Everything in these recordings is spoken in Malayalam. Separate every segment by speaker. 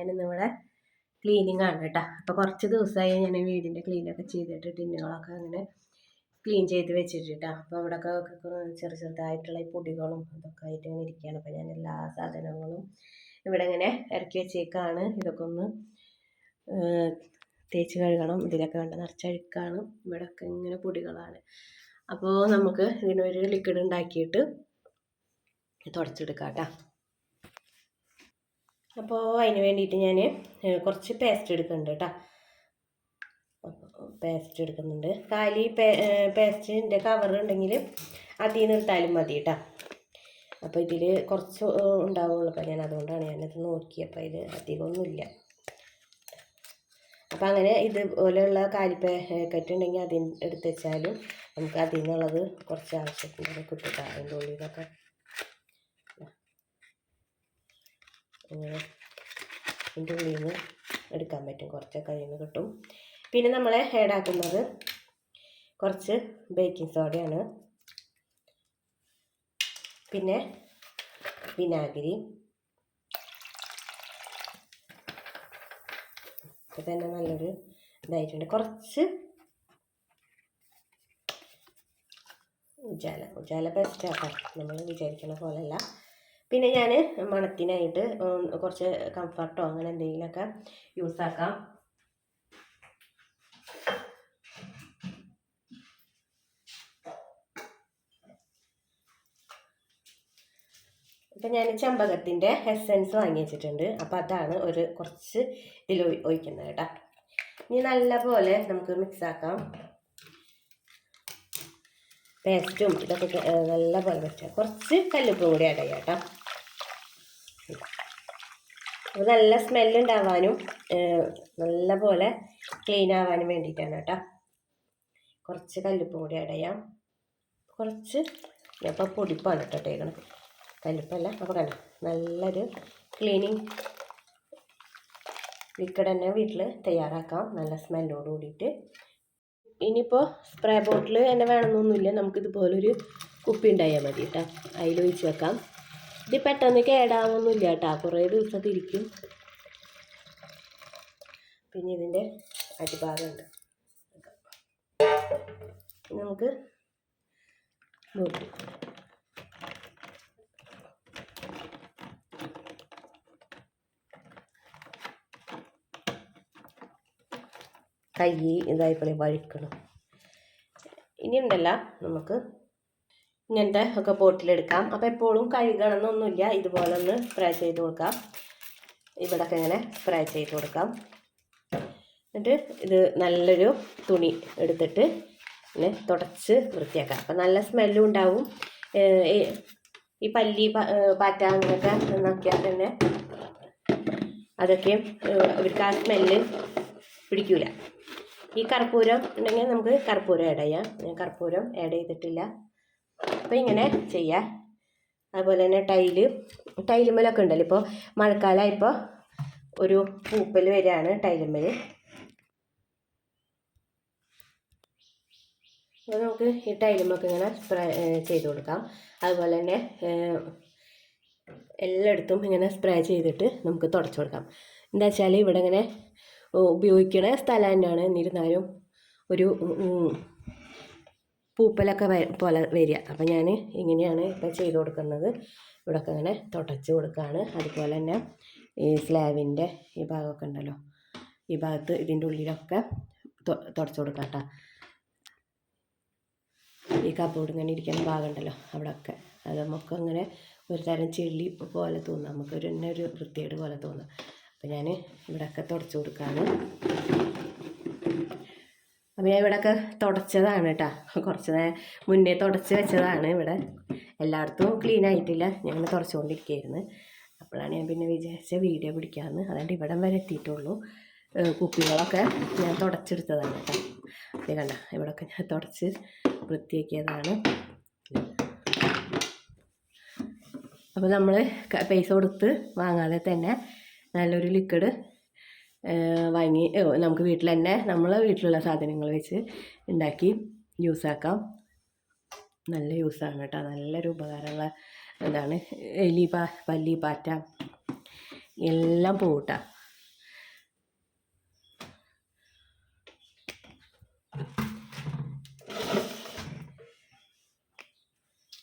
Speaker 1: ഞാനിന്ന് ഇവിടെ ക്ലീനിങ് ആണ് കേട്ടോ അപ്പോൾ കുറച്ച് ദിവസമായി ഞാൻ വീടിന്റെ ക്ലീനൊക്കെ ചെയ്തിട്ട് ടിന്നുകളൊക്കെ അങ്ങനെ ക്ലീൻ ചെയ്ത് വെച്ചിട്ടാ അപ്പോൾ അവിടെയൊക്കെ ചെറു ചെറുതായിട്ടുള്ള ഈ പൊടികളും ഇതൊക്കെ ആയിട്ട് ഇങ്ങനെ ഇരിക്കുകയാണ് അപ്പോൾ ഞാൻ എല്ലാ സാധനങ്ങളും ഇവിടെ ഇങ്ങനെ ഇറക്കി വെച്ചേക്കാണ്. ഇതൊക്കെ ഒന്ന് തേച്ച് കഴുകണം. ഇതിലൊക്കെ വേണ്ട നിറച്ചഴുക്കാണ്. ഇവിടെയൊക്കെ ഇങ്ങനെ പൊടികളാണ്. അപ്പോൾ നമുക്ക് ഇതിനൊരു ലിക്വിഡ് ഉണ്ടാക്കിയിട്ട് തുടച്ചെടുക്കാം കേട്ടോ അപ്പോൾ അതിന് വേണ്ടിയിട്ട് ഞാൻ കുറച്ച് പേസ്റ്റ് എടുക്കുന്നുണ്ട് കേട്ടോ പേസ്റ്റ് എടുക്കുന്നുണ്ട്. കാലി പേ പേസ്റ്റിന്റെ കവർ ഉണ്ടെങ്കിൽ അതിൽ നിന്ന് എടുത്താലും മതി കേട്ടോ അപ്പോൾ ഇതിൽ കുറച്ച് ഉണ്ടാവുള്ളൂ. അപ്പോൾ ഞാൻ അതുകൊണ്ടാണ് ഞാനത് നോക്കിയപ്പോൾ അധികം അധികമൊന്നുമില്ല അപ്പം അങ്ങനെ ഇതുപോലെയുള്ള കാലി പാക്കറ്റ് ഉണ്ടെങ്കിൽ അതിൽ എടുത്ത് വെച്ചാലും നമുക്ക് അതിൽ നിന്നുള്ളത് കുറച്ച് ആവശ്യത്തിന് കിട്ടും അതിന്റെ ഉള്ളിൽ നിന്നൊക്കെ ഇതിന്റെ ഉള്ളിൽ നിന്ന് എടുക്കാൻ പറ്റും. കുറച്ചൊക്കെ അതിൽ നിന്ന് കിട്ടും. പിന്നെ നമ്മൾ ആക്കുന്നത് കുറച്ച് ബേക്കിംഗ് സോഡയാണ് പിന്നെ വിനാഗിരി. ഇപ്പം തന്നെ നല്ലൊരു ഇതായിട്ടുണ്ട്. കുറച്ച് ഉജാല ഉജാല ബെസ്റ്റാക്കാം നമ്മൾ വിചാരിക്കുന്ന പോലെയല്ല. പിന്നെ ഞാൻ മണത്തിനായിട്ട് കുറച്ച് കംഫർട്ടോ അങ്ങനെ എന്തെങ്കിലുമൊക്കെ യൂസ് ആക്കാം. ഇപ്പം ഞാൻ ചെമ്പകത്തിന്റെ എസെൻസ് വാങ്ങി വെച്ചിട്ടുണ്ട്. അപ്പം അതാണ് ഒരു കുറച്ച് ഇതിൽ ഒഴി- ഒഴിക്കുന്നത് കേട്ടോ. ഇനി നല്ല പോലെ നമുക്ക് മിക്സ് ആക്കാം. പേസ്റ്റും ഇതൊക്കെ നല്ല പോലെ വെച്ചാൽ കുറച്ച് കല്ലുപ്പും കൂടി കേട്ടോ. അപ്പോൾ നല്ല സ്മെല്ലുണ്ടാവാനും നല്ല പോലെ ക്ലീൻ ആവാനും വേണ്ടിയിട്ടാണ് കേട്ടോ. കുറച്ച് കല്ലുപ്പ് കൂടി ചെയ്യാം. കുറച്ച് ഇപ്പോൾ പൊടിപ്പാണ് കേട്ടോ ടേക്കണം കല്ലുപ്പല്ല അപ്പോൾ കണ്ടോ? നല്ലൊരു ക്ലീനിങ് ലിക്വിഡ് തന്നെ വീട്ടിൽ തയ്യാറാക്കാം. നല്ല സ്മെല്ലോട് കൂടിയിട്ട്. ഇനിയിപ്പോൾ സ്പ്രേ ബോട്ടിൽ തന്നെ വേണമെന്നൊന്നുമില്ല. നമുക്കിതുപോലൊരു കുപ്പി ഉണ്ടായാൽ മതി കേട്ടോ. അതിൽ ഒഴിച്ച് വെക്കാം. ഇത് പെട്ടെന്ന് കേടാവൊന്നുമില്ല കേട്ടോ. കുറേ ദിവസത്തിരിക്കും പിന്നെ ഇതിന്റെ അടിഭാഗമുണ്ട്. നമുക്ക് നോക്കി. കൈ ഇതായപ്പോഴേ വഴിക്കണം. ഇനി ഉണ്ടല്ല നമുക്ക് ഇങ്ങനത്തെ ഒക്കെ ബോട്ടിലെടുക്കാം. അപ്പോൾ എപ്പോഴും കഴുകണം എന്നൊന്നുമില്ല ഇതുപോലെ ഒന്ന് സ്പ്രേ ചെയ്ത് കൊടുക്കാം. ഇവിടൊക്കെ ഇങ്ങനെ സ്പ്രേ ചെയ്ത് കൊടുക്കാം. എന്നിട്ട് ഇത് നല്ലൊരു തുണി എടുത്തിട്ട് ഇങ്ങനെ തുടച്ച് വൃത്തിയാക്കാം. അപ്പം നല്ല സ്മെല്ലും ഉണ്ടാവും. ഈ- പല്ലി പാറ്റ അങ്ങനെയൊക്കെ നോക്കിയാൽ തന്നെ അതൊക്കെ ഏഹ് അവർക്ക് ആ സ്മെല്ല് പിടിക്കൂല. ഈ കർപ്പൂരം ഉണ്ടെങ്കിൽ നമുക്ക് കർപ്പൂരം ആഡ് ചെയ്യാം. ഞാൻ കർപ്പൂരം ആഡ് ചെയ്തിട്ടില്ല. അപ്പോൾ ഇങ്ങനെ ചെയ്യാം. അതുപോലെ തന്നെ ടൈൽ ടൈലുമ്മലൊക്കെ ഉണ്ടല്ലോ. ഇപ്പോൾ മഴക്കാലമായപ്പോൾ ഒരു പൂപ്പൽ വരികയാണ് ടൈലുമ്മൽ അപ്പോൾ നമുക്ക് ഈ ടൈലുമൊക്കെ ഇങ്ങനെ സ്പ്രേ ചെയ്ത് കൊടുക്കാം. അതുപോലെ തന്നെ എല്ലായിടത്തും ഇങ്ങനെ സ്പ്രേ ചെയ്തിട്ട് നമുക്ക് തുടച്ചു കൊടുക്കാം. എന്താ വെച്ചാൽ ഇവിടെ ഇങ്ങനെ ഉപയോഗിക്കണ സ്ഥലം തന്നെയാണ്. എന്നിരുന്നാലും ഒരു പൂപ്പലൊക്കെ പോലെ വരിക. അപ്പം ഞാൻ ഇങ്ങനെയാണ് ഇപ്പം ചെയ്ത് കൊടുക്കുന്നത്. ഇവിടെയൊക്കെ ഇങ്ങനെ തുടച്ച് കൊടുക്കുകയാണ് അതുപോലെ തന്നെ ഈ സ്ലാബിന്റെ ഈ ഭാഗമൊക്കെ ഉണ്ടല്ലോ. ഈ ഭാഗത്ത് ഇതിന്റെ ഉള്ളിലൊക്കെ തുടച്ച് കൊടുക്കാം കേട്ടോ. ഈ കബോർഡ് ഇങ്ങനെ ഇരിക്കുന്ന ഭാഗം ഉണ്ടല്ലോ അവിടെയൊക്കെ അത് നമുക്ക് അങ്ങനെ ഒരു തരം ചെളി പോലെ തോന്നും. നമുക്കൊരു തന്നെ ഒരു വൃത്തികേട് പോലെ തോന്നും. അപ്പം ഞാൻ ഇവിടെയൊക്കെ തുടച്ച് കൊടുക്കാണ്. അപ്പോൾ ഞാൻ ഇവിടെയൊക്കെ തുടച്ചതാണ് കേട്ടോ. കുറച്ച് മുന്നേ തുടച്ച് വെച്ചതാണ് ഇവിടെ. എല്ലായിടത്തും ക്ലീൻ ആയിട്ടില്ല. ഞങ്ങൾ തുടച്ചുകൊണ്ടിരിക്കുകയായിരുന്നു അപ്പോഴാണ് ഞാൻ പിന്നെ വിചാരിച്ച വീഡിയോ പിടിക്കാമെന്ന് അതുകൊണ്ട് ഇവിടം വരെ എത്തിയിട്ടുള്ളൂ. കുപ്പികളൊക്കെ ഞാൻ തുടച്ചെടുത്തതാണ് കേട്ടോ. ഇത് കണ്ട ഇവിടെയൊക്കെ ഞാൻ തുടച്ച് വൃത്തിയാക്കിയതാണ്. അപ്പോൾ നമ്മൾ പൈസ കൊടുത്ത് വാങ്ങാതെ തന്നെ നല്ലൊരു ലിക്വിഡ് വാങ്ങി നമുക്ക് വീട്ടിൽ തന്നെ നമ്മളെ വീട്ടിലുള്ള സാധനങ്ങൾ വെച്ച് ഉണ്ടാക്കി യൂസാക്കാം. നല്ല യൂസാണ് കേട്ടോ. നല്ലൊരു ഉപകാരമുള്ള എന്താണ് എലി പാ പല്ലി പാറ്റ എല്ലാം പോകട്ടാ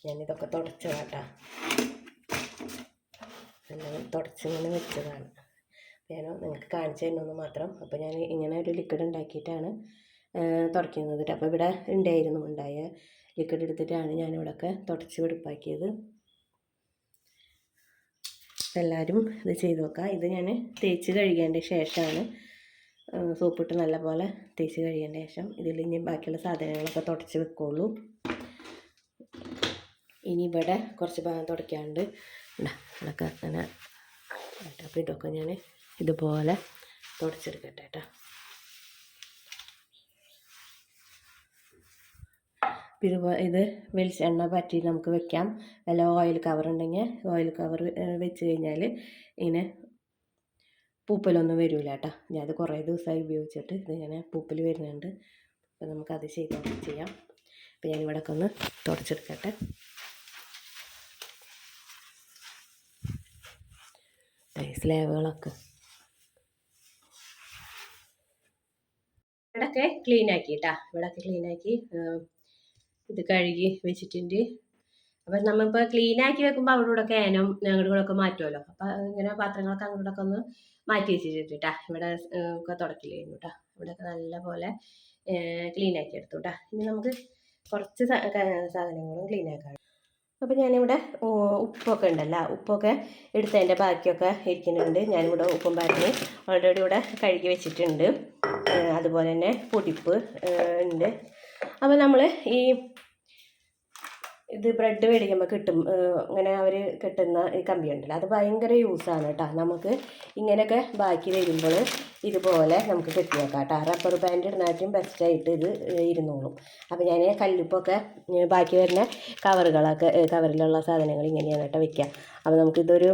Speaker 1: ഞാനിതൊക്കെ തുടച്ചതാട്ടാ. എല്ലാം തുടച്ചിങ്ങനെ വെച്ചതാണ്. ഞാൻ നിങ്ങൾക്ക് കാണിച്ചു തരുന്നു മാത്രം. അപ്പോൾ ഞാൻ ഇങ്ങനെ ഒരു ലിക്വിഡ് ഉണ്ടാക്കിയിട്ടാണ് തുടയ്ക്കുന്നത് അപ്പോൾ ഇവിടെ ഉണ്ടായിരുന്നു ഉണ്ടായ ലിക്വിഡ് എടുത്തിട്ടാണ് ഞാനിവിടെയൊക്കെ തുടച്ച് വെടുപ്പാക്കിയത് എല്ലാവരും ഇത് ചെയ്ത് നോക്കാം. ഇത് ഞാൻ തേച്ച് കഴുകേണ്ട ശേഷമാണ് സോപ്പിട്ട് നല്ലപോലെ തേച്ച് കഴുകേണ്ട ശേഷം ഇതിൽ ഇനി ബാക്കിയുള്ള സാധനങ്ങളൊക്കെ തുടച്ച് വെക്കുള്ളൂ. ഇനി ഇവിടെ കുറച്ച് ഭാഗം തുടയ്ക്കാണ്ട് ഇവിടെയൊക്കെ അങ്ങനെ. അപ്പോൾ ഇതൊക്കെ ഞാൻ ഇതുപോലെ തുടച്ചെടുക്കട്ടെ കേട്ടോ. ഇതുപോലെ ഇത് വെളിച്ചെണ്ണ പറ്റി നമുക്ക് വെക്കാം. വല്ല ഓയിൽ കവർ ഉണ്ടെങ്കിൽ ഓയിൽ കവർ വെച്ച് കഴിഞ്ഞാൽ ഇങ്ങനെ പൂപ്പലൊന്നും വരില്ല കേട്ടോ. അത് കുറേ ദിവസമായി ഉപയോഗിച്ചിട്ട് ഇതിങ്ങനെ പൂപ്പൽ വരുന്നുണ്ട്. അപ്പോൾ നമുക്കത് ചെയ്ത് ചെയ്യാം. അപ്പോൾ ഞാനിവിടെ ഒക്കെ ഒന്ന് തുടച്ചെടുക്കട്ടെ. സ്ലാബുകളൊക്കെ ഇവിടൊക്കെ ക്ലീൻ ആക്കി കേട്ടാ ഇവിടൊക്കെ ക്ലീൻ ആക്കി ഇത് കഴുകി വെച്ചിട്ടുണ്ട്. അപ്പം നമ്മളിപ്പോൾ ക്ലീൻ ആക്കി വെക്കുമ്പോൾ അവിടെ ഇവിടെ ക്യാനും ഞങ്ങളുടെ കൂടെ ഒക്കെ മാറ്റുമല്ലോ അപ്പം ഇങ്ങനെ പാത്രങ്ങളൊക്കെ അങ്ങോട്ട് ഒക്കെ ഒന്ന് മാറ്റി വെച്ചിട്ട് കേട്ടാ ഇവിടെ ഒക്കെ തുടക്കില്ലായിരുന്നു കേട്ടാ ഇവിടെയൊക്കെ നല്ല പോലെ ക്ലീൻ ആക്കി എടുത്തു കേട്ടാ ഇനി നമുക്ക് കുറച്ച് സാധനങ്ങളും ക്ലീൻ ആക്കാം. അപ്പോൾ ഞാനിവിടെ ഉപ്പൊക്കെ ഉണ്ടല്ലോ. ഉപ്പൊക്കെ എടുത്തതിന്റെ ബാക്കിയൊക്കെ ഇരിക്കുന്നുണ്ട്. ഞാനിവിടെ ഉപ്പും പാറ്റിന് ഓൾറെഡി ഇവിടെ കഴുകി വെച്ചിട്ടുണ്ട്. അതുപോലെ തന്നെ പൊടിപ്പ് ഉണ്ട്. അപ്പോൾ നമ്മൾ ഈ ഇത് ബ്രെഡ് മേടിക്കുമ്പോൾ കിട്ടും. ഇങ്ങനെ അവർ കിട്ടുന്ന ഈ കമ്പി ഉണ്ടല്ലോ. അത് ഭയങ്കര യൂസാണ് കേട്ടോ നമുക്ക് ഇങ്ങനെയൊക്കെ ബാക്കി വരുമ്പോൾ ഇതുപോലെ നമുക്ക് കെട്ടി വെക്കാം കേട്ടോ റബ്ബർ ബാൻഡ് ഇടുന്നതായിട്ടും ബെസ്റ്റായിട്ട് ഇത് ഇരുന്നോളും. അപ്പോൾ ഞാൻ കല്ലുപ്പൊക്കെ ബാക്കി വരുന്ന കവറുകളൊക്കെ കവറിലുള്ള സാധനങ്ങൾ ഇങ്ങനെയാണ് കേട്ടോ വയ്ക്കുക അപ്പോൾ നമുക്കിതൊരു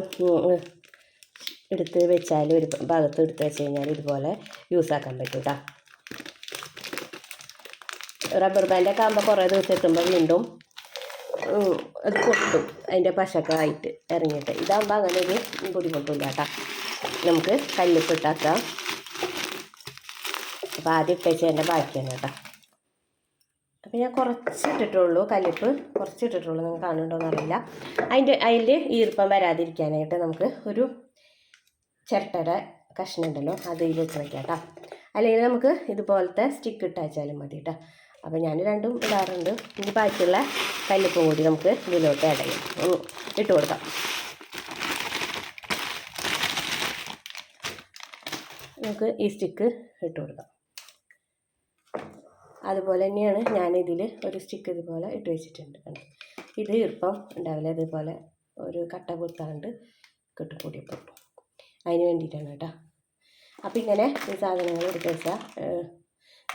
Speaker 1: എടുത്ത് വെച്ചാൽ ഒരു ഭാഗത്ത് എടുത്ത് വെച്ച് കഴിഞ്ഞാൽ ഇതുപോലെ യൂസാക്കാൻ പറ്റും കേട്ടോ റബ്ബർ ബാൻഡൊക്കെ ആകുമ്പോൾ കുറേ ദിവസം എത്തുമ്പോൾ വീണ്ടും അത് പൊട്ടും അതിന്റെ പശക്കെ ആയിട്ട് ഇറങ്ങിയിട്ട്. ഇതാകുമ്പോൾ അങ്ങനെ ഒരു ബുദ്ധിമുട്ടില്ല കേട്ടോ നമുക്ക് കല്ലിപ്പിട്ടാക്കാം അപ്പോൾ ആദ്യം ഇട്ടേച്ചതിന്റെ ബാക്കിയാണ് കേട്ടോ. അപ്പോൾ ഞാൻ കുറച്ച് ഇട്ടിട്ടുള്ളൂ. കല്ലിപ്പ് കുറച്ച് ഇട്ടിട്ടുള്ളൂ. നിങ്ങൾ കാണുന്നുണ്ടോയെന്ന് അറിയില്ല. അതിന്റെ അതിൽ ഈർപ്പം വരാതിരിക്കാനായിട്ട് നമുക്ക് ഒരു ചിരട്ടയുടെ കഷ്ണം ഉണ്ടല്ലോ അത് ഇതിലിട്ട് വയ്ക്കാം കേട്ടോ. അല്ലെങ്കിൽ നമുക്ക് ഇതുപോലത്തെ സ്റ്റിക്ക് ഇട്ടാച്ചാലും മതി കേട്ടോ. അപ്പോൾ ഞാൻ രണ്ടും ഇടാറുണ്ട്. ഇനി ബാക്കിയുള്ള കല്ലുപ്പും കൂടി നമുക്ക് ഇതിലോട്ട് ഒന്ന് ഇട്ട് കൊടുക്കാം. നമുക്ക് ഈ സ്റ്റിക്ക് ഇട്ട് കൊടുക്കാം. അതുപോലെ തന്നെയാണ് ഞാനിതിൽ ഒരു സ്റ്റിക്ക് ഇതുപോലെ ഇട്ട് വെച്ചിട്ടുണ്ട് ഇത് ഇപ്പം ഉണ്ടാവില്ല. ഇതുപോലെ ഒരു കട്ട കൊടുത്താണ്ട് കിട്ടും അതിന് വേണ്ടിയിട്ടാണ് കേട്ടോ. അപ്പം ഇങ്ങനെ ഈ സാധനങ്ങൾ എടുത്ത് വെച്ചാൽ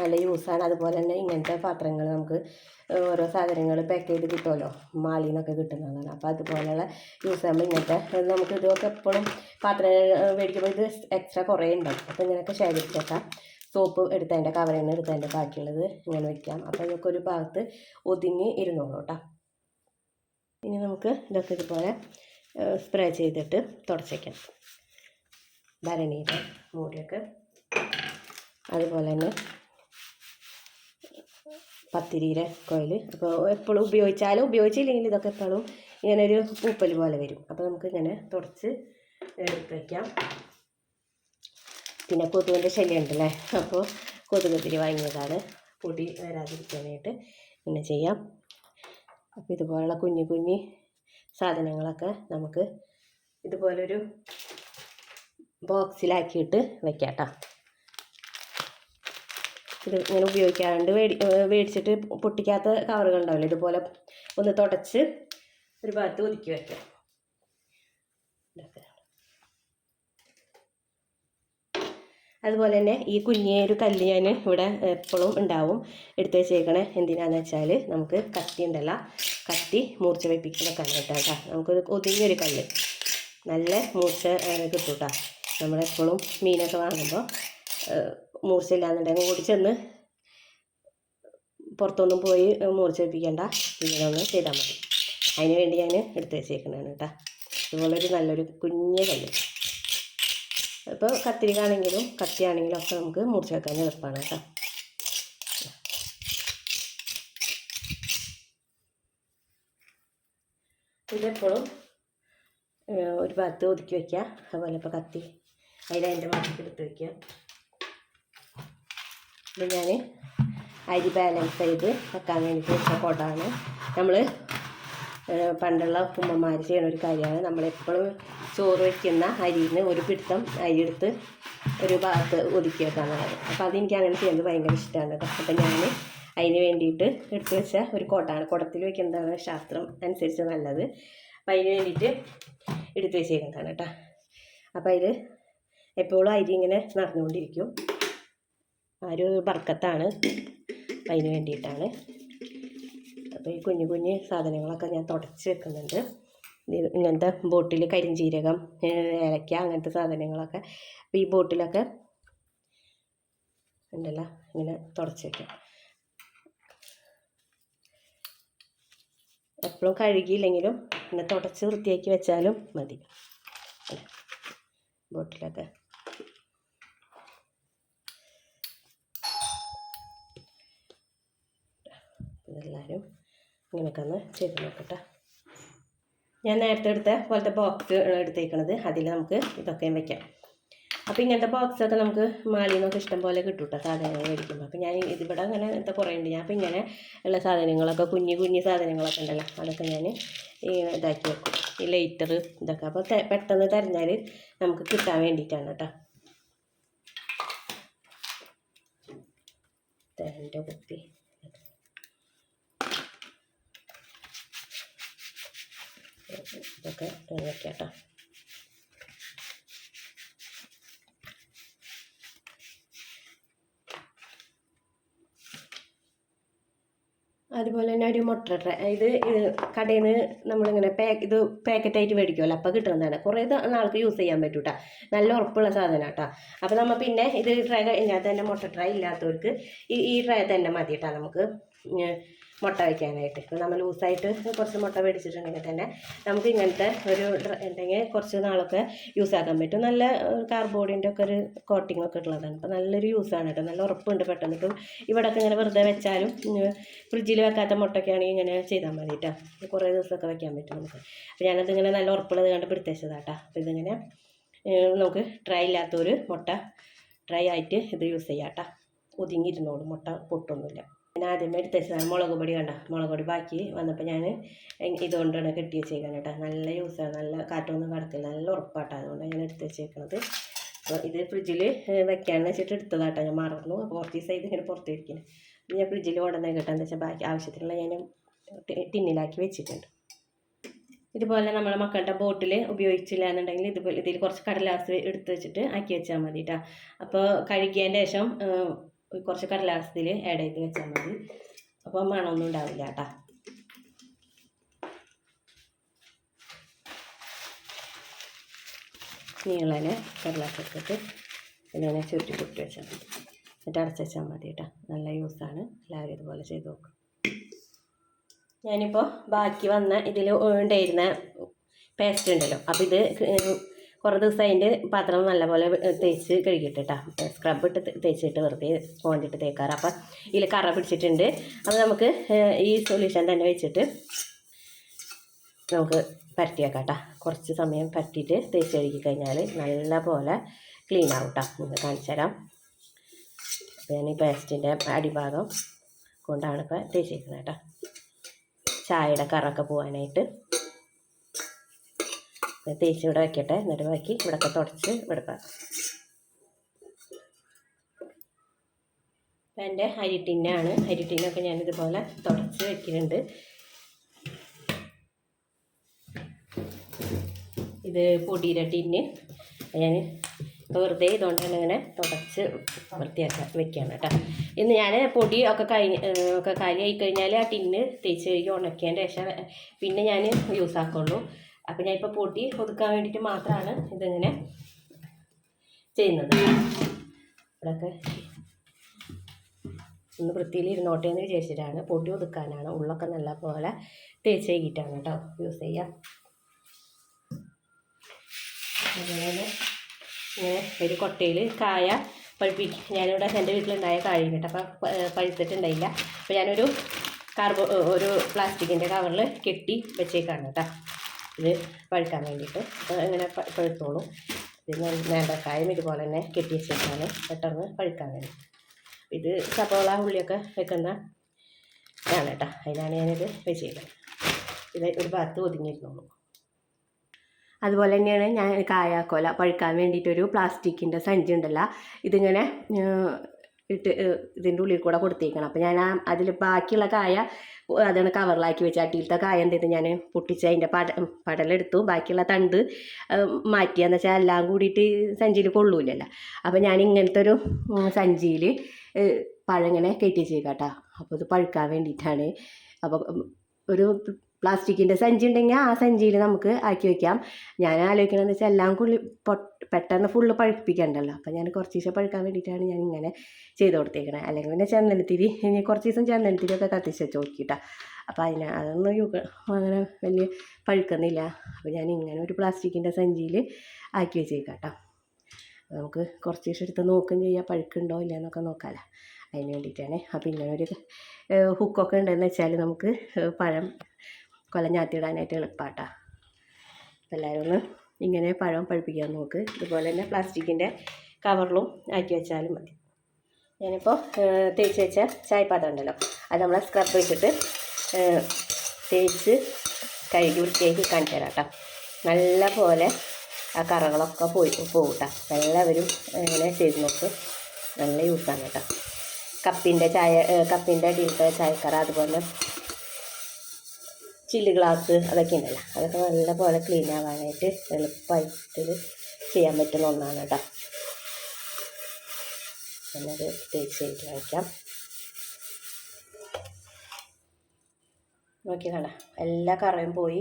Speaker 1: നല്ല യൂസാണ്. അതുപോലെ തന്നെ ഇങ്ങനത്തെ പാത്രങ്ങൾ നമുക്ക് ഓരോ സാധനങ്ങൾ പാക്ക് ചെയ്ത് കിട്ടുമല്ലോ മാളിൽ നിന്നൊക്കെ കിട്ടുന്നതാണ്. അപ്പോൾ അതുപോലെയുള്ള യൂസ് ചെയ്യുമ്പോൾ ഇങ്ങനത്തെ നമുക്ക് ഇതൊക്കെ എപ്പോഴും പാത്രം മേടിക്കുമ്പോൾ ഇത് എക്സ്ട്രാ കുറേ ഉണ്ടാവും അപ്പോൾ ഇങ്ങനെയൊക്കെ ശേഖരിച്ചേക്കാം സോപ്പ് എടുത്തതിന്റെ കവറിൽ നിന്ന് എടുത്തതിന്റെ ബാക്കിയുള്ളത് ഇങ്ങനെ വയ്ക്കാം അപ്പോൾ ഇതൊക്കെ ഒരു ഭാഗത്ത് ഒതുങ്ങി ഇരുന്നോളൂ കേട്ടോ ഇനി നമുക്ക് ഇതൊക്കെ ഇതുപോലെ സ്പ്രേ ചെയ്തിട്ട് തുടച്ചേക്കാം. ഭരണിയുടെ മൂടിയൊക്കെ. അതുപോലെ തന്നെ പത്തിരിയുടെ കോയിൽ അപ്പോൾ എപ്പോഴും ഉപയോഗിച്ചാലും ഉപയോഗിച്ചില്ലെങ്കിൽ ഇതൊക്കെ എപ്പോഴും ഇങ്ങനെ ഒരു പൂപ്പൽ പോലെ വരും. അപ്പോൾ നമുക്ക് ഇങ്ങനെ തുടച്ച് എടുത്ത് വയ്ക്കാം. പിന്നെ കൊതുകിന്റെ ശല്യം ഉണ്ടല്ലേ അപ്പോൾ കൊതുകുതിരി വാങ്ങിയതാണ്. പൊടി വരാതിരിക്കാനായിട്ട് ഇങ്ങനെ ചെയ്യാം. അപ്പോൾ ഇതുപോലുള്ള കുഞ്ഞു കുഞ്ഞി സാധനങ്ങളൊക്കെ നമുക്ക് ഇതുപോലൊരു ബോക്സിലാക്കിയിട്ട് വെക്കാം കേട്ടോ. ഇത് ഇങ്ങനെ ഉപയോഗിക്കാറുണ്ട് മേടി മേടിച്ചിട്ട് പൊട്ടിക്കാത്ത കവറുകൾ ഉണ്ടാവില്ല? ഇതുപോലെ ഒന്ന് തുടച്ച് ഒരു ഭാഗത്ത് ഒതുക്കി വയ്ക്കാം അതുപോലെ തന്നെ ഈ കുഞ്ഞിയൊരു കല്ല് ഞാൻ ഇവിടെ എപ്പോഴും ഉണ്ടാവും. എടുത്ത് വെച്ചേക്കണേ. എന്തിനാന്ന് വെച്ചാൽ നമുക്ക് കത്തി ഉണ്ടല്ല. കത്തി മൂർച്ച വെപ്പിക്കുന്ന വെപ്പിക്കുന്നൊക്കെ കേട്ടോ. നമുക്കൊരു ഒതുങ്ങിയൊരു കല്ല്. നല്ല മൂർച്ച കിട്ടും കേട്ടോ നമ്മളെപ്പോഴും മീനൊക്കെ വാങ്ങുമ്പോൾ മൂർച്ചയില്ലാന്നുണ്ടെങ്കിൽ ഓടി ചെന്ന് പുറത്തൊന്നും പോയി മൂർച്ച വെപ്പിക്കേണ്ട. ഇങ്ങനെ ഒന്ന് ചെയ്താൽ മതി. അതിന് വേണ്ടി ഞാൻ എടുത്ത് വെച്ചേക്കുന്നതാണ് കേട്ടോ. ഇതുപോലൊരു നല്ലൊരു കുഞ്ഞ കല്ല്. ഇപ്പോൾ കത്തിരിക്കാണെങ്കിലും കത്തിയാണെങ്കിലും ഒക്കെ നമുക്ക് മൂർച്ച വെക്കാൻ എളുപ്പമാണ് കേട്ടോ. ഇതെപ്പോഴും ഒരു ഭാഗത്ത് ഒതുക്കി വയ്ക്കുക അതുപോലെ ഇപ്പോൾ കത്തി അതിൽ അതിന്റെ ഭാഗത്തേക്ക് എടുത്ത് വയ്ക്കുക ഇത് ഞാൻ അരി ബാലൻസ് ചെയ്ത് വെക്കാൻ വേണ്ടിയിട്ട് വെച്ച കൊടാണ്. നമ്മൾ പണ്ടുള്ള ഉമ്മമാർ ചെയ്യുന്ന ഒരു കാര്യമാണ്. നമ്മളെപ്പോഴും ചോറ് വയ്ക്കുന്ന അരിയിൽ നിന്ന് ഒരു പിടുത്തം അരി എടുത്ത് ഒരു ഭാഗത്ത് ഒതുക്കി വെക്കാന്നുള്ളത്. അപ്പോൾ അതെനിക്ക് അങ്ങനെ ചെയ്യുന്നത് ഭയങ്കര ഇഷ്ടമാണ് കേട്ടോ. അപ്പം ഞാൻ അതിന് വേണ്ടിയിട്ട് എടുത്തു വെച്ച ഒരു കുടമാണ് കുടത്തിൽ വെക്കുന്നതാണ് ശാസ്ത്രം അനുസരിച്ച് നല്ലത്. അപ്പം അതിന് വേണ്ടിയിട്ട് എടുത്തു വെച്ചേക്കുന്നതാണ് കേട്ടോ. അപ്പോൾ അതിൽ എപ്പോഴും അരി ഇങ്ങനെ നടന്നുകൊണ്ടിരിക്കും. ആ ഒരു ബർക്കത്താണ് അതിന് വേണ്ടിയിട്ടാണ്. അപ്പോൾ ഈ കുഞ്ഞു കുഞ്ഞു സാധനങ്ങളൊക്കെ ഞാൻ തുടച്ച് വെക്കുന്നുണ്ട്. ഇങ്ങനത്തെ ബോട്ടിൽ കരിഞ്ചീരകം ഏലക്ക അങ്ങനത്തെ സാധനങ്ങളൊക്കെ അപ്പോൾ ഈ ബോട്ടിലൊക്കെ ഉണ്ടല്ലോ ഇങ്ങനെ തുടച്ച് വെക്കാം. എപ്പോഴും കഴുകിയില്ലെങ്കിലും ഇങ്ങനെ തുടച്ച് വൃത്തിയാക്കി വെച്ചാലും മതി. ബോട്ടിലൊക്കെ. ഇതെല്ലാവരും ഇങ്ങനെയൊക്കെ ഒന്ന് ചെയ്ത് നോക്കട്ടെ. ഞാൻ നേരത്തെ എടുത്ത പോലത്തെ ബോക്സ് എടുത്തേക്കണത്. അതിൽ നമുക്ക് ഇതൊക്കെയും വെക്കാം. അപ്പോൾ ഇങ്ങനത്തെ ബോക്സൊക്കെ നമുക്ക് മാളിൽ നിന്നൊക്കെ ഇഷ്ടം പോലെ കിട്ടും കേട്ടോ സാധനങ്ങൾ മേടിക്കുമ്പോൾ അപ്പോൾ ഞാൻ ഇതിവിടെ അങ്ങനെ ഇങ്ങനത്തെ കുറേ ഉണ്ട് ഞാൻ അപ്പോൾ ഇങ്ങനെ ഉള്ള സാധനങ്ങളൊക്കെ കുഞ്ഞു കുഞ്ഞു സാധനങ്ങളൊക്കെ ഉണ്ടല്ലോ അതൊക്കെ ഞാൻ ഇതാക്കി വെക്കും. ഈ ലൈറ്റർ ഇതൊക്കെ. അപ്പോൾ പെട്ടെന്ന് തിരഞ്ഞാൽ നമുക്ക് കിട്ടാൻ വേണ്ടിയിട്ടാണ് കേട്ടോ തരന്റെ കുപ്പി. ഇതൊക്കെ വെക്കാം കേട്ടോ അതുപോലെ തന്നെ ഒരു മുട്ട ഇത് കടയിൽ നിന്ന് നമ്മളിങ്ങനെ പാക്ക് ഇത് പാക്കറ്റായിട്ട് മേടിക്കുമല്ലോ അപ്പോൾ കിട്ടുന്നതാണ്. കുറേ നാൾക്ക് യൂസ് ചെയ്യാൻ പറ്റും കേട്ടോ നല്ല ഉറപ്പുള്ള സാധനം കേട്ടോ അപ്പോൾ നമ്മൾ പിന്നെ ഇത് ട്രൈ ഇതിനകത്ത് തന്നെ മുട്ട ട്രൈ ഇല്ലാത്തവർക്ക് ഈ ഈ ട്രേ തന്നെ മതി കേട്ടോ നമുക്ക്. മുട്ട വയ്ക്കാനായിട്ട്. ഇപ്പോൾ നമ്മൾ ലൂസായിട്ട് കുറച്ച് മുട്ട മേടിച്ചിട്ടുണ്ടെങ്കിൽ തന്നെ നമുക്ക് ഇങ്ങനത്തെ ഒരു ഉണ്ടെങ്കിൽ കുറച്ച് നാളൊക്കെ യൂസ് ആക്കാൻ പറ്റും. നല്ല കാർബോർഡിന്റെ ഒക്കെ ഒരു കോട്ടിംഗ് ഒക്കെ ഉള്ളതാണ്. അപ്പോൾ നല്ലൊരു യൂസാണ് കേട്ടോ. നല്ല ഉറപ്പുണ്ട് പെട്ടെന്ന്. ഇപ്പം ഇവിടെയൊക്കെ ഇങ്ങനെ വെറുതെ വെച്ചാലും ഫ്രിഡ്ജിൽ വെക്കാത്ത മുട്ടയൊക്കെ ആണെങ്കിൽ ഇങ്ങനെ ചെയ്താൽ മതി കേട്ടോ. കുറേ ദിവസമൊക്കെ വെക്കാൻ പറ്റും നമുക്ക്. അപ്പോൾ ഞാനത് ഇങ്ങനെ നല്ല ഉറപ്പുള്ളത് കണ്ട് പിടിച്ചതാട്ടോ അപ്പോൾ ഇതിങ്ങനെ നമുക്ക് ഡ്രൈ ഇല്ലാത്തൊരു മുട്ട ഡ്രൈ ആയിട്ട് ഇത് യൂസ് ചെയ്യാം കേട്ടോ. ഒതുങ്ങിയിരുന്നോളും. മുട്ട പൊട്ടൊന്നുമില്ല. ഞാൻ ആദ്യം എടുത്ത് വെച്ചതാണ്. മുളക് പൊടി കണ്ട? മുളക് പൊടി ബാക്കി വന്നപ്പോൾ ഞാൻ ഇതുകൊണ്ടാണ് കെട്ടി വെച്ചേക്കാൻ കേട്ടോ. നല്ല യൂസാണ് നല്ല കാറ്റൊന്നും കടക്കില്ല നല്ല ഉറപ്പാട്ടോ. അതുകൊണ്ടാണ് ഞാൻ എടുത്ത് വെച്ചേക്കണത്. അപ്പോൾ ഇത് ഫ്രിഡ്ജിൽ വെക്കാൻ വെച്ചിട്ട് എടുത്തതാട്ടോ ഞാൻ മറന്നു. അപ്പോൾ കുറച്ച് ദിവസം ഇതിങ്ങനെ പുറത്ത് ഇരിക്കുന്നത് ഞാൻ ഫ്രിഡ്ജിൽ ഉടനെ കേട്ടോ. എന്താ വെച്ചാൽ ബാക്കി ആവശ്യത്തിനുള്ള ഞാൻ ടിന്നിലാക്കി വെച്ചിട്ടുണ്ട്. ഇതുപോലെ നമ്മൾ മക്കളുടെ ബോട്ടിൽ ഉപയോഗിച്ചില്ല എന്നുണ്ടെങ്കിൽ ഇതുപോലെ ഇതിൽ കുറച്ച് കടലാസ് എടുത്ത് വെച്ചിട്ട് ആക്കി വെച്ചാൽ മതി കേട്ടോ. അപ്പോൾ കഴുകിയതിന്റെ ശേഷം കുറച്ച് കടലാസത്തിൽ ആഡ് ചെയ്ത് വെച്ചാൽ മതി. അപ്പോൾ മണമൊന്നും ഉണ്ടാവില്ല കേട്ടോ. നീളനെ കടലാസത്തിട്ട് പിന്നെ ചുരുട്ടി പൊട്ടി വെച്ചാൽ മതി. എന്നിട്ട് അടച്ച് വെച്ചാൽ മതി കേട്ടോ. നല്ല യൂസാണ് എല്ലാവരും ഇതുപോലെ ചെയ്ത് നോക്കും. ഞാനിപ്പോൾ ബാക്കി വന്ന ഇതിൽ ഉണ്ടായിരുന്ന പേസ്റ്റ് ഉണ്ടല്ലോ. അപ്പോൾ ഇത് കുറേ ദിവസം അതിന്റെ പാത്രം നല്ലപോലെ തേച്ച് കഴുകിയിട്ട് കേട്ടോ സ്ക്രബ് ഇട്ട് തേച്ചിട്ട് വെറുതെ സ്പോഞ്ച് ഇട്ട് തേക്കാറ്. അപ്പം ഇതിൽ കറ പിടിച്ചിട്ടുണ്ട്. അപ്പോൾ നമുക്ക് ഈ സൊല്യൂഷൻ തന്നെ വെച്ചിട്ട് നമുക്ക് പരട്ടിയേക്കാം കേട്ടോ കുറച്ച് സമയം പരട്ടിയിട്ട് തേച്ച് കഴുകി കഴിഞ്ഞാൽ നല്ല പോലെ ക്ലീൻ ആവും കേട്ടോ നിങ്ങൾ കാണിച്ചു തരാം. അപ്പോൾ ഞാൻ ഈ പേസ്റ്റിന്റെ അടിഭാഗം കൊണ്ടാണ് ഇപ്പോൾ തേച്ചിരിക്കുന്നത് കേട്ടോ ചായയുടെ കറൊക്കെ പോകാനായിട്ട് തേച്ച് ഇവിടെ വെക്കട്ടെ. എന്നിട്ട് ബാക്കി ഇവിടെയൊക്കെ തുടച്ച് എടുക്കാം അപ്പം എന്റെ അരിട്ടിന്നാണ് അരിട്ടിന്നൊക്കെ ഞാനിതുപോലെ തുടച്ച് വെക്കുന്നുണ്ട്. ഇത് പൊടിയുടെ ടിന്ന് ഞാൻ വെറുതെ ഇതുകൊണ്ട് തന്നെ ഇങ്ങനെ തുടച്ച് വൃത്തിയാക്കാൻ വെക്കുകയാണ് കേട്ടോ. ഇന്ന് ഞാൻ പൊടി ഒക്കെ കഴിഞ്ഞ് ഒക്കെ കാര്യമായി കഴിഞ്ഞാൽ ആ ടിന്ന് തേച്ച് കഴുകി ഉണക്കിയതിന്റെ ശേഷം പിന്നെ ഞാൻ യൂസ് ആക്കുള്ളൂ അപ്പം ഞാൻ ഇപ്പോൾ പൊട്ടി ഒതുക്കാൻ വേണ്ടിയിട്ട് മാത്രമാണ് ഇതിങ്ങനെ ചെയ്യുന്നത്. ഇവിടെയൊക്കെ ഒന്ന് വൃത്തിയിൽ ഇരുന്നോട്ടെ എന്ന് വിചാരിച്ചിട്ടാണ് പൊട്ടി ഒതുക്കാനാണ് ഉള്ളൊക്കെ നല്ല പോലെ തേച്ച് കഴുകിയിട്ടാണ് കേട്ടോ യൂസ് ചെയ്യുക അതുപോലെ ഇങ്ങനെ ഒരു കൊട്ടയിൽ കായ പഴുപ്പിക്കും ഞാനിവിടെ എന്റെ വീട്ടിലുണ്ടായ കായ കേട്ടോ. അപ്പം പഴുത്തിട്ടുണ്ടായില്ല. അപ്പോൾ ഞാനൊരു കാർബോ ഒരു പ്ലാസ്റ്റിക്കിന്റെ കവറിൽ കെട്ടി വെച്ചേക്കാണ് കേട്ടോ. ഇത് പഴുക്കാൻ വേണ്ടിയിട്ട്. അപ്പോൾ ഇങ്ങനെ പഴുത്തോളും. ഇത് നേ- നേന്ത്രക്കായും ഇതുപോലെ തന്നെ കെട്ടി വെച്ചാൽ പെട്ടെന്ന് പഴുക്കാൻ വേണ്ടി. ഇത് സപ്പോള ഉള്ളിയൊക്കെ വെക്കുന്ന ആണ് കേട്ടോ. അതിനാണ് ഞാനിത് വെച്ചിരിക്കുന്നത് ഇത് ഒരു ഭാഗത്ത് ഒതുങ്ങിയിരുന്നുള്ളൂ. അതുപോലെ തന്നെയാണ് ഞാൻ കായാക്കോല പഴുക്കാൻ വേണ്ടിയിട്ടൊരു പ്ലാസ്റ്റിക്കിന്റെ സഞ്ചി ഉണ്ടല്ല. ഇതിങ്ങനെ ഇട്ട് ഇതിന്റെ ഉള്ളിൽ കൂടെ കൊടുത്തേക്കണം. അപ്പോൾ ഞാൻ ആ അതിൽ ബാക്കിയുള്ള കായ അതാണ് കവറിലാക്കി വെച്ച്. അടിയിലത്തെ കായ എന്ത് ഞാൻ പൊട്ടിച്ച് അതിന്റെ പട പടലെടുത്തു. ബാക്കിയുള്ള തണ്ട് മാറ്റിയെന്ന് വെച്ചാൽ എല്ലാം കൂടിയിട്ട് സഞ്ചിയിൽ കൊള്ളൂലല്ലോ. അപ്പോൾ ഞാൻ ഇങ്ങനത്തെ ഒരു സഞ്ചിയിൽ പഴങ്ങനെ കയറ്റി വെച്ചേക്കാട്ടോ. അപ്പോൾ ഇത് പഴുക്കാൻ വേണ്ടിയിട്ടാണ്. അപ്പോൾ ഒരു പ്ലാസ്റ്റിക്കിന്റെ സഞ്ചി ഉണ്ടെങ്കിൽ ആ സഞ്ചിയിൽ നമുക്ക് ആക്കി വെക്കാം. ഞാൻ ആലോചിക്കണമെന്ന് വെച്ചാൽ എല്ലാം കൂടി പൊ- പെട്ടെന്ന് ഫുള്ള് പഴുപ്പിക്കണ്ടല്ലോ. അപ്പം ഞാൻ കുറച്ച് ദിവസം പഴുക്കാൻ വേണ്ടിയിട്ടാണ് ഞാൻ ഇങ്ങനെ ചെയ്ത് കൊടുത്തേക്കണേ. അല്ലെങ്കിൽ പിന്നെ ചന്ദനത്തിരി ഇനി കുറച്ച് ദിവസം ചന്ദനത്തിരിയൊക്കെ കത്തിച്ച് വെച്ച് നോക്കിയിട്ടാ. അപ്പോൾ അതിന് അതൊന്നും യുഗ അങ്ങനെ വലിയ പഴുക്കുന്നില്ല. അപ്പോൾ ഞാൻ ഇങ്ങനെ ഒരു പ്ലാസ്റ്റിക്കിന്റെ സഞ്ചിയിൽ ആക്കി വെച്ചേക്കാം കേട്ടോ നമുക്ക് കുറച്ച് ദിവസം എടുത്ത് നോക്കുകയും ചെയ്യാം പഴുക്കുണ്ടോ ഇല്ല എന്നൊക്കെ നോക്കാമല്ലോ അതിന് വേണ്ടിയിട്ടാണ്. അപ്പോൾ ഇങ്ങനെ ഒരു ഹുക്കൊക്കെ ഉണ്ടെന്ന് വെച്ചാൽ നമുക്ക് പഴം കൊല ഞാത്തിടാനായിട്ട് എളുപ്പാട്ടാ എല്ലാവരും ഒന്ന് ഇങ്ങനെ പഴം പഴുപ്പിക്കാൻ നോക്ക്. ഇതുപോലെ തന്നെ പ്ലാസ്റ്റിക്കിന്റെ കവറിലും ആക്കി വെച്ചാലും മതി. ഞാനിപ്പോൾ തേച്ച് വെച്ച ചായപ്പാത്രം ഉണ്ടല്ലോ അത് നമ്മൾ സ്ക്രബ് വെച്ചിട്ട് തേച്ച് കഴുകി വൃത്തിയാക്കി കാണിച്ചു തരാം കേട്ടോ. നല്ല പോലെ ആ കറകളൊക്കെ പോയി പോകും എല്ലാവരും ഇങ്ങനെ ചെയ്ത് നോക്ക്. നല്ല യൂസാണ് കേട്ടോ. കപ്പിന്റെ ചായ കപ്പിന്റെ അടിയിലത്തെ ചായക്കറ അതുപോലെ ചില്ല് ഗ്ലാസ് അതൊക്കെ ഉണ്ടല്ലോ. അതൊക്കെ നല്ല പോലെ ക്ലീൻ ആവാനായിട്ട് എളുപ്പമായിട്ട് ചെയ്യാൻ പറ്റുന്ന ഒന്നാണ് കേട്ടോ. ഞാനത് തേച്ച് ചെയ്ത് കാണിക്കാം നോക്കി കാണാം എല്ലാ കറയും പോയി.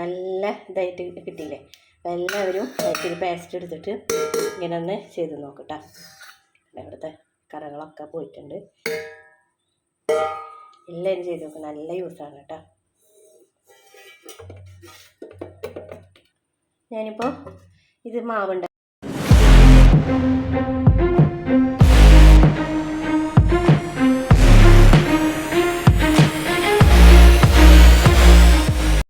Speaker 1: നല്ല ഇതായിട്ട് കിട്ടിയില്ലേ? എല്ലാവരും ഇത്തിരി പേസ്റ്റ് എടുത്തിട്ട് ഇങ്ങനെ ഒന്ന് ചെയ്ത് നോക്കട്ടോ. ഇവിടുത്തെ കറകളൊക്കെ പോയിട്ടുണ്ട്. എല്ലാവരും ചെയ്ത് നോക്കും. നല്ല യൂസാണ് കേട്ടോ. ഞാനിപ്പോൾ ഇത് മാവുണ്ട്.